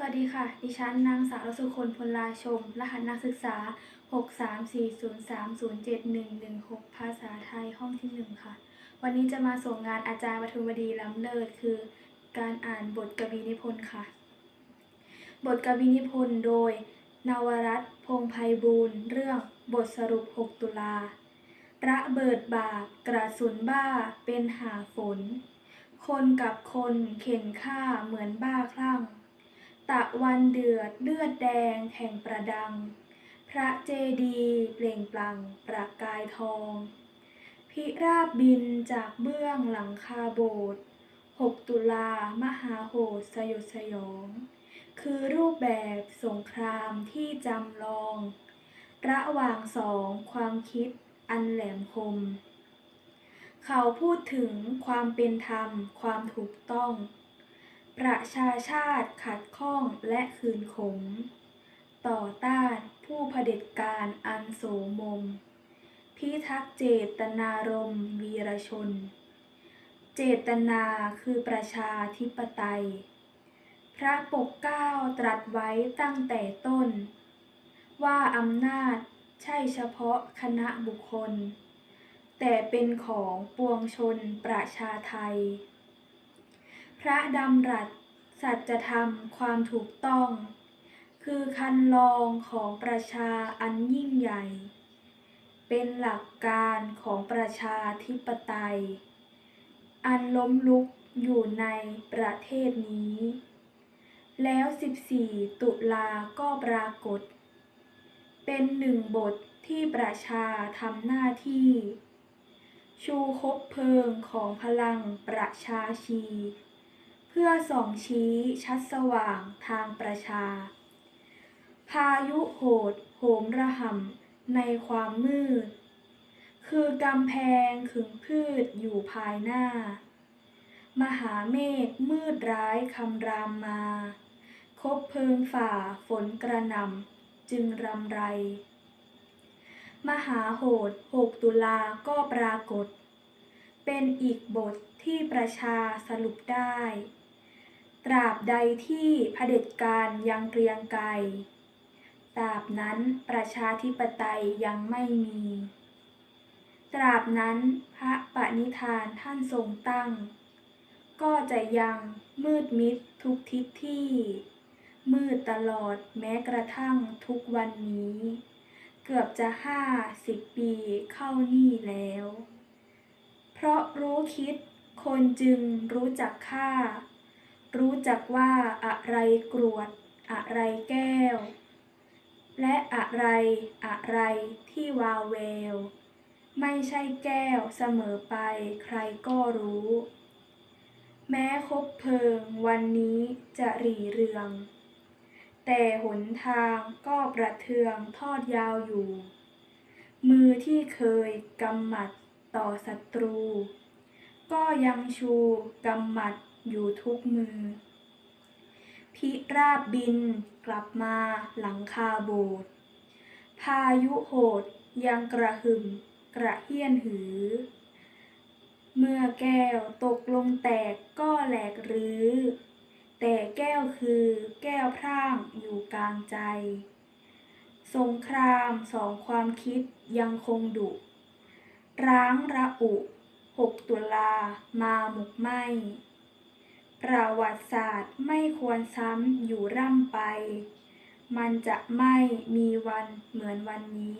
สวัสดีค่ะ ดิฉันนางสาวรสุคนพลลาชม รหัสนักศึกษา 63403071116 ภาษาไทยห้องที่ 1 ค่ะ วันนี้จะมาส่งงานอาจารย์ปทุมวดีล้ำเลิศ คือ การอ่านบทกวีนิพนธ์ค่ะ บทกวีนิพนธ์โดย นวรัตน์พงไพบูลย์เรื่องบทสรุป 6 ตุลา ระเบิดบากกระสุนบ้าเป็นหาฝน คนกับคนเข็นฆ่าเหมือนบ้าคลั่ง วันเดือดเลือดแดงแห่งประดัง พระเจดีย์เปล่งปลั่งประกายทอง พิราบบินจากเบื้องหลังคาโบสถ์หกตุลามหาโหดสยดสยอง คือรูปแบบสงครามที่จำลอง ระหว่างสองความคิดอันแหลมคม เขาพูดถึงความเป็นธรรมความถูกต้อง ประชาชาติขัดข้องและคืนขม ต่อต้านผู้เผด็จการอันโสมม พิทักษ์เจตนารมณ์วีรชน เจตนาคือประชาธิปไตย พระปกเก้าตรัสไว้ตั้งแต่ต้น ว่าอำนาจใช่เฉพาะคณะบุคคล แต่เป็นของปวงชนประชาไทย พระดำรัส สัจธรรมความถูกต้อง คือคันลองของประชาอันยิ่งใหญ่ เป็นหลักการของประชาธิปไตย อันล้มลุกอยู่ในประเทศนี้ แล้ว 14 ตุลาก็ปรากฏ เป็นหนึ่งบทที่ประชาทำหน้าที่ ชูคบเพลิงของพลังประชาชี เพื่อส่องชี้ชัดสว่างทางประชา พายุโหดโหมระห่ำในความมืด คือกำแพงขึงพืชอยู่ภายหน้า มหาเมฆมืดร้ายคำรามมา คบเพลิงฝ่าฝนกระหน่ำจึงรำไร มหาโหด6ตุลาก็ปรากฏ เป็นอีกบท ที่ประชาสรุปได้ ตราบใดที่เผด็จการยังเกรียงไกรตราบนั้นประชาธิปไตยยังไม่มี ตราบนั้นพระปณิธานท่านทรงตั้ง ก็จะยังมืดมิดทุกทิศที่ มืดตลอดแม้กระทั่งทุกวันนี้ เกือบจะห้าสิบปีเข้านี่แล้ว เพราะรู้คิด คนจึงรู้จักค่า รู้จักว่าอะไรกรวด อะไรแก้ว และอะไรอะไรที่วาวแววไม่ใช่แก้วเสมอไปใครก็รู้ แม้คบเพลิงวันนี้จะหรี่เรือง แต่หนทางก็ประเทืองทอดยาวอยู่ มือที่เคยกำหมัดต่อศัตรู ก็ยังชูกำหมัดอยู่ทุกมือ พิราบบินกลับมาหลังคาโบสถ์พายุโหดยังกระหึ่มกระเฮี้ยนหือ เมื่อแก้วตกลงแตกก็แหลกรื้อ แต่แก้วคือแก้วพร่างอยู่กลางใจ สงครามสองความคิดยังคงดุ ร้างระอุ หกตุลา มาหมกไหมประวัติศาสตร์ไม่ควรซ้ำอยู่ร่ำไป มันจะไม่มีวันเหมือนวันนี้